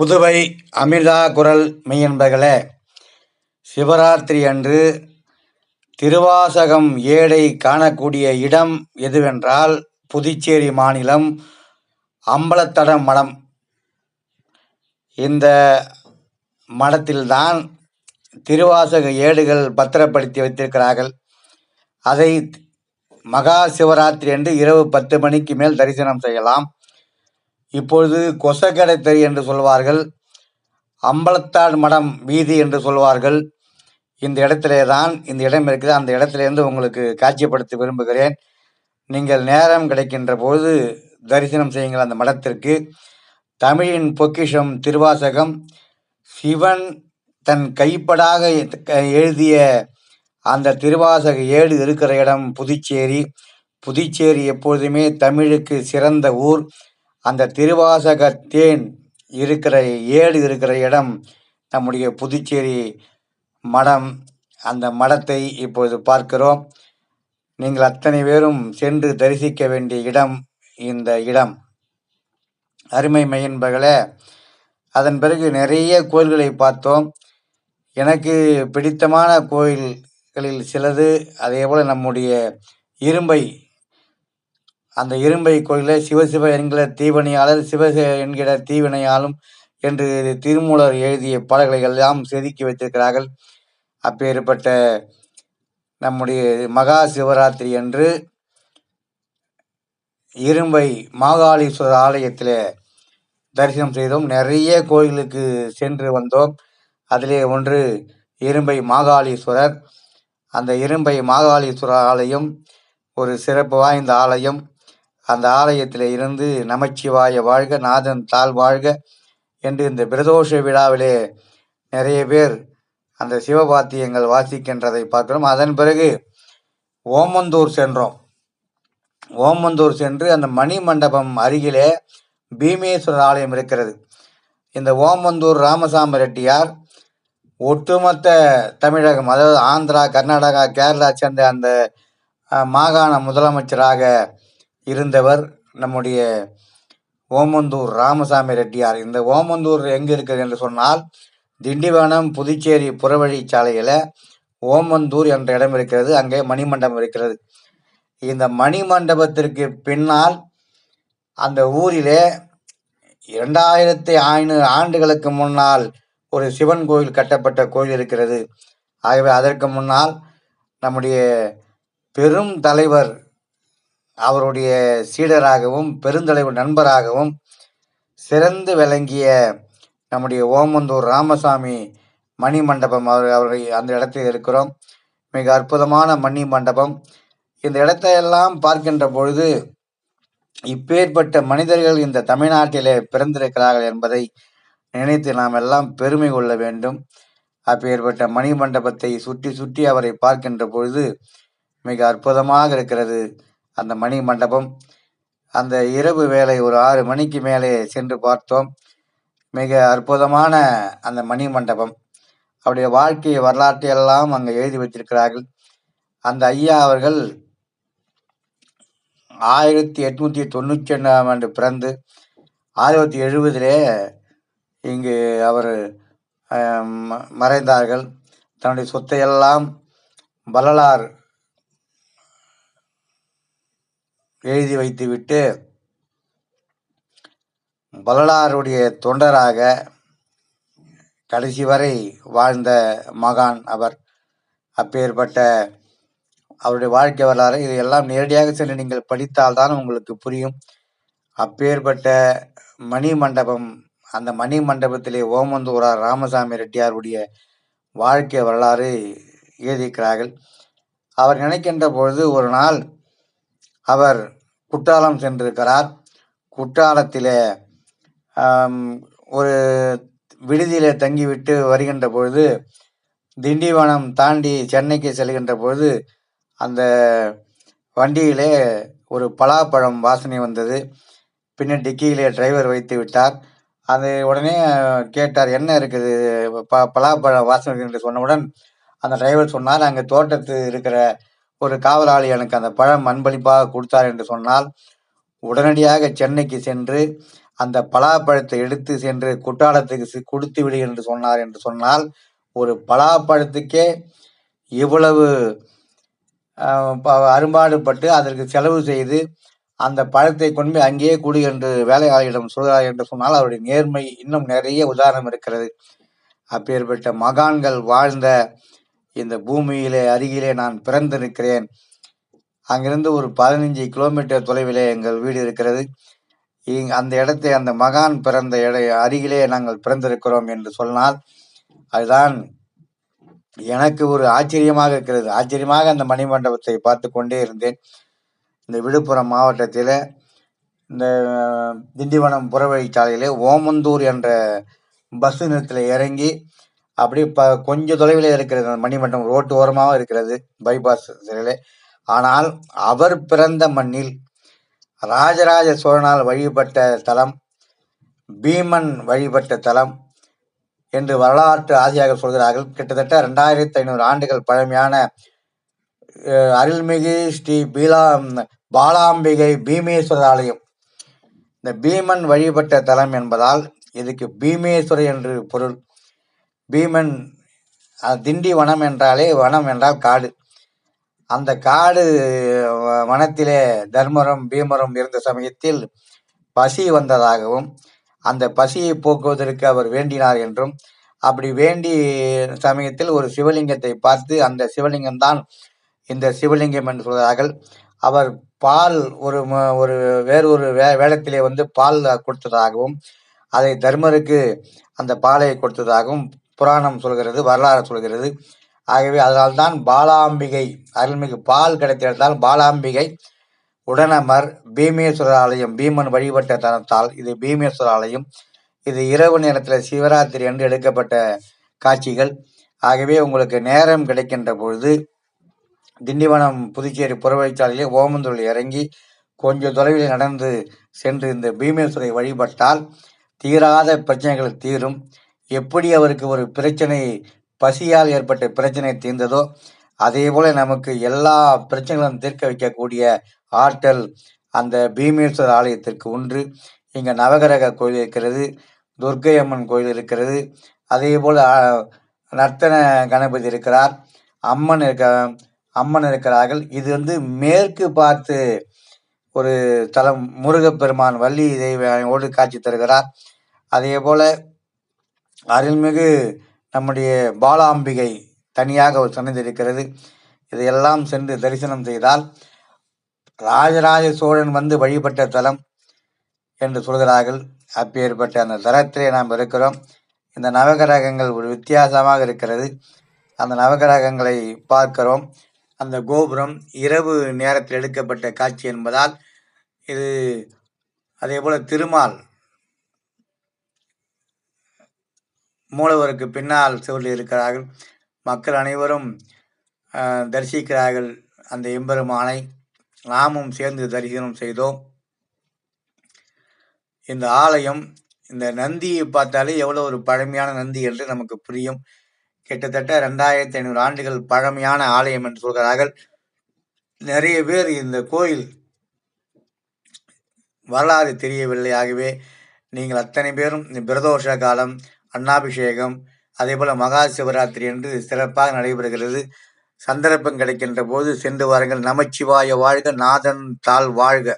புதுவை அமிர்தா குரல் மெய்யன்பர்களே சிவராத்திரி அன்று திருவாசகம் ஏடை காணக்கூடிய இடம் எதுவென்றால் புதுச்சேரி மாநிலம் அம்பலத்தடம் மடம். இந்த மடத்தில்தான் திருவாசக ஏடுகள் பத்திரப்படுத்தி வைத்திருக்கிறார்கள். அதை மகா சிவராத்திரி அன்று இரவு பத்து மணிக்கு மேல் தரிசனம் செய்யலாம். இப்பொழுது கொசக்கடை தெரு என்று சொல்வார்கள். அம்பலத்தாள் மடம் வீதி என்று சொல்வார்கள். இந்த இடத்திலே தான் இந்த இடம் இருக்குது. அந்த இடத்திலேருந்து உங்களுக்கு காட்சிப்படுத்த விரும்புகிறேன். நீங்கள் நேரம் கிடைக்கின்ற போது தரிசனம் செய்யுங்கள் அந்த மடத்திற்கு. தமிழின் பொக்கிஷம் திருவாசகம். சிவன் தன் கைப்படாக எழுதிய அந்த திருவாசக ஏடு இருக்கிற இடம் புதுச்சேரி. புதுச்சேரி எப்பொழுதுமே தமிழுக்கு சிறந்த ஊர். அந்த திருவாசகத்தேன் இருக்கிற ஏடு இருக்கிற இடம் நம்முடைய புதுச்சேரி மடம். அந்த மடத்தை இப்போது பார்க்கிறோம். நீங்கள் அத்தனை பேரும் சென்று தரிசிக்க வேண்டிய இடம் இந்த இடம். அருமை மையன்பர்களே அதன் பிறகு நிறைய கோயில்களை பார்த்தோம். எனக்கு பிடித்தமான கோயில்களில் சிலது அதே போல் நம்முடைய இரும்பை அந்த இரும்பை கோயிலில் சிவசிவ என்கிற தீவனையாளர் சிவ என்கிற தீவினையாலும் என்று திருமூலர் எழுதிய பாடல்களை எல்லாம் செதுக்கி வைத்திருக்கிறார்கள். அப்பேற்பட்ட நம்முடைய மகா சிவராத்திரி அன்று இரும்பை மாகாளீஸ்வரர் ஆலயத்தில் தரிசனம் செய்தோம். நிறைய கோயிலுக்கு சென்று வந்தோம். அதிலே ஒன்று இரும்பை மாகாளீஸ்வரர். அந்த இரும்பை மாகாளீஸ்வரர் ஆலயம் ஒரு சிறப்பு வாய்ந்த ஆலயம். அந்த ஆலயத்தில் இருந்து நமச்சிவாய வாழ்க நாதன் தாழ் வாழ்க என்று இந்த பிரதோஷ விழாவிலே நிறைய பேர் அந்த சிவபாத்தியங்கள் வாசிக்கின்றதை பார்க்கிறோம். அதன் பிறகு ஓமந்தூர் சென்றோம். ஓமந்தூர் சென்று அந்த மணி மண்டபம் அருகிலே பீமேஸ்வரர் ஆலயம் இருக்கிறது. இந்த ஓமந்தூர் ராமசாமி ரெட்டியார் ஒட்டுமொத்த தமிழகம் அதாவது ஆந்திரா கர்நாடகா கேரளா சேர்ந்த அந்த மாகாண முதலமைச்சராக இருந்தவர் நம்முடைய ஓமந்தூர் ராமசாமி ரெட்டியார். இந்த ஓமந்தூர் எங்கே இருக்குது என்று சொன்னால் திண்டிவனம் புதுச்சேரி புறவழி சாலையில் ஓமந்தூர் என்ற இடம் இருக்கிறது. அங்கே மணிமண்டபம் இருக்கிறது. இந்த மணிமண்டபத்திற்கு பின்னால் அந்த ஊரிலே இரண்டாயிரத்தி ஐநூறு ஆண்டுகளுக்கு முன்னால் ஒரு சிவன் கோயில் கட்டப்பட்ட கோயில் இருக்கிறது. ஆகவே அதற்கு முன்னால் நம்முடைய பெரும் தலைவர் அவருடைய சீடராகவும் பெருந்தலைவர் நண்பராகவும் சிறந்து விளங்கிய நம்முடைய ஓமந்தூர் ராமசாமி மணி மண்டபம் அவர் அவரை அந்த இடத்தில் இருக்கிறோம். மிக அற்புதமான மணி மண்டபம். இந்த இடத்தையெல்லாம் பார்க்கின்ற பொழுது இப்பேற்பட்ட மனிதர்கள் இந்த தமிழ்நாட்டிலே பிறந்திருக்கிறார்கள் என்பதை நினைத்து நாம் எல்லாம் பெருமை கொள்ள வேண்டும். அப்பேற்பட்ட மணி மண்டபத்தை சுற்றி சுற்றி அவரை பார்க்கின்ற பொழுது மிக அற்புதமாக இருக்கிறது. அந்த மணி மண்டபம். அந்த இரவு வேலை ஒரு ஆறு மணிக்கு மேலே சென்று பார்த்தோம். மிக அற்புதமான அந்த மணி மண்டபம். அவருடைய வாழ்க்கை வரலாற்றை எல்லாம் அங்கே எழுதி வைத்திருக்கிறார்கள். அந்த ஐயா அவர்கள் ஆயிரத்தி எட்நூத்தி தொண்ணூற்றி ரெண்டாம் ஆண்டு பிறந்து ஆயிரத்தி எழுபதிலே இங்கு அவர் மறைந்தார்கள். தன்னுடைய சொத்தையெல்லாம் வள்ளலார் எழுதி வைத்துவிட்டு வள்ளலாருடைய தொண்டராக கடைசி வரை வாழ்ந்த மகான் அவர். அப்பேற்பட்ட அவருடைய வாழ்க்கை வரலாறு இதையெல்லாம் நேரடியாக சென்று நீங்கள் படித்தால்தான் உங்களுக்கு புரியும். அப்பேற்பட்ட மணி மண்டபம் அந்த மணி மண்டபத்திலே ஓமந்தூரார் ராமசாமி ரெட்டியாருடைய வாழ்க்கை வரலாறு எழுதியிருக்கிறார்கள். அவர் நினைக்கின்ற பொழுது ஒரு நாள் அவர் குற்றாலம் சென்றிருக்கிறார். குற்றாலத்தில் ஒரு விடுதியில் தங்கிவிட்டு வருகின்ற பொழுது திண்டிவனம் தாண்டி சென்னைக்கு செல்கின்ற பொழுது அந்த வண்டியிலே ஒரு பலாப்பழம் வாசனை வந்தது. பின்ன டிக்கியிலே டிரைவர் வைத்து விட்டார். அது உடனே கேட்டார் என்ன இருக்குது? ப பலாப்பழம் வாசனை என்று சொன்னவுடன் அந்த டிரைவர் சொன்னார் அங்கே தோட்டத்து இருக்கிற ஒரு காவலாளி எனக்கு அந்த பழம் அன்பளிப்பாக கொடுத்தார் என்று சொன்னால் உடனடியாக சென்னைக்கு சென்று அந்த பலாப்பழத்தை எடுத்து சென்று குற்றாலத்துக்கு கொடுத்து விடு என்று சொன்னார் என்று சொன்னால் ஒரு பலாப்பழத்துக்கே இவ்வளவு அரும்பாடுபட்டு அதற்கு செலவு செய்து அந்த பழத்தை கொண்டு அங்கேயே குடி என்று வேலையாளியிடம் சொல்கிறார் என்று சொன்னால் அவருடைய நேர்மை இன்னும் நிறைய உதாரணம் இருக்கிறது. அப்பேற்பட்ட மகான்கள் வாழ்ந்த இந்த பூமியிலே அருகிலே நான் பிறந்திருக்கிறேன் அங்கிருந்து ஒரு பதினஞ்சு கிலோமீட்டர் தொலைவிலே எங்கள் வீடு இருக்கிறது. அந்த இடத்தை அந்த மகான் பிறந்த இட அருகிலே நாங்கள் பிறந்திருக்கிறோம் என்று சொன்னால் அதுதான் எனக்கு ஒரு ஆச்சரியமாக இருக்கிறது. ஆச்சரியமாக அந்த மணிமண்டபத்தை பார்த்து கொண்டே இருந்தேன். இந்த விழுப்புரம் மாவட்டத்தில் இந்த திண்டிவனம் புறவழிச்சாலையிலே ஓமந்தூர் என்ற பஸ் நிறுத்தத்தில் இறங்கி அப்படி ப கொஞ்சம் தொலைவில் இருக்கிறது அந்த மணிமண்டபம் ரோட்டு ஓரமாக இருக்கிறது பைபாஸ் சிலையில் ஆனால் அவர் பிறந்த மண்ணில் ராஜராஜ சோழனால் வழிபட்ட தலம் பீமன் வழிபட்ட தலம் என்று வரலாற்று ஆசையாக சொல்கிறார்கள். கிட்டத்தட்ட ரெண்டாயிரத்தி ஐநூறு ஆண்டுகள் பழமையான அருள்மிகு ஸ்ரீ பீலா பாலாம்பிகை பீமேஸ்வரர் ஆலயம். இந்த பீமன் வழிபட்ட தலம் என்பதால் இதுக்கு பீமேஸ்வரர் என்று பொருள். பீமன் திண்டி வனம் என்றாலே வனம் என்றால் காடு. அந்த காடு வனத்திலே தர்மரம் பீமரம் இருந்த சமயத்தில் பசி வந்ததாகவும் அந்த பசியை போக்குவதற்கு அவர் வேண்டினார் என்றும் அப்படி வேண்டி சமயத்தில் ஒரு சிவலிங்கத்தை பார்த்து அந்த சிவலிங்கம் தான் இந்த சிவலிங்கம் என்று சொல்கிறார்கள். அவர் பால் ஒரு ஒரு வேறு ஒரு வே வேடத்திலே வந்து பால் கொடுத்ததாகவும் அதை தர்மருக்கு அந்த பாலை கொடுத்ததாகவும் புராணம் சொல்கிறது வரலாறு சொல்கிறது. ஆகவே அதனால்தான் பாலாம்பிகை அருள்மிகு பால் கிடைத்திருந்தால் பாலாம்பிகை உடனமர் பீமேஸ்வரர் ஆலயம் பீமன் வழிபட்ட தனத்தால் இது பீமேஸ்வர ஆலயம் இது இரவு நேரத்தில் சிவராத்திரி அன்று எடுக்கப்பட்ட காட்சிகள். ஆகவே உங்களுக்கு நேரம் கிடைக்கின்ற பொழுது திண்டிவனம் புதுச்சேரி புறவழிச்சாலையிலே ஓமந்தூரில் இறங்கி கொஞ்சம் தொலைவில் நடந்து சென்று இந்த பீமேஸ்வரை வழிபட்டால் தீராத பிரச்சனைகள் தீரும். எப்படி அவருக்கு ஒரு பிரச்சனை பசியால் ஏற்பட்ட பிரச்சனை தீர்ந்ததோ அதே போல நமக்கு எல்லா பிரச்சனைகளும் தீர்க்க வைக்கக்கூடிய ஆற்றல் அந்த பீமேஸ்வரர் ஆலயத்திற்கு உண்டு. இங்கே நவகிரக கோயில் இருக்கிறது துர்க்கை அம்மன் கோயில் இருக்கிறது. அதே போல் நர்த்தன கணபதி இருக்கிறார் அம்மன் இருக்க அம்மன் இருக்கிறார்கள். இது வந்து மேற்கு பார்த்து ஒரு தலம் முருகப்பெருமான் வள்ளி தெய்வோடு காட்சி தருகிறார். அதே போல் அருள்மிகு நம்முடைய பாலாம்பிகை தனியாக ஒரு சன்னதி இருக்கிறது. இதையெல்லாம் சென்று தரிசனம் செய்தால் ராஜராஜ சோழன் வந்து வழிபட்ட தலம் என்று சொல்கிறார்கள். அப்பேற்பட்ட அந்த தரத்திலே நாம் இருக்கிறோம். இந்த நவகிரகங்கள் ஒரு வித்தியாசமாக இருக்கிறது. அந்த நவகிரகங்களை பார்க்கிறோம். அந்த கோபுரம் இரவு நேரத்தில் எடுக்கப்பட்ட காட்சி என்பதால் இது அதே போல் திருமால் மூலவருக்கு பின்னால் சுவரில் இருக்கிறார்கள் மக்கள் அனைவரும் தரிசிக்கிறார்கள். அந்த எம்பெருமானை நாமும் சேர்ந்து தரிசனம் செய்தோம். இந்த ஆலயம் இந்த நந்தியை பார்த்தாலே எவ்வளோ ஒரு பழமையான நந்தி என்று நமக்கு புரியும். கிட்டத்தட்ட ரெண்டாயிரத்தி ஐநூறு ஆண்டுகள் பழமையான ஆலயம் என்று சொல்கிறார்கள். நிறைய பேர் இந்த கோயில் வரலாறு தெரியவில்லை. ஆகவே நீங்கள் அத்தனை பேரும் இந்த பிரதோஷ காலம் அன்னாபிஷேகம் அதே போல் மகா சிவராத்திரி என்று சிறப்பாக நடைபெறுகிறது. சந்தர்ப்பம் கிடைக்கின்ற போது சென்று வாருங்கள். நமச்சிவாய வாழ்க நாதன் தாள் வாழ்க.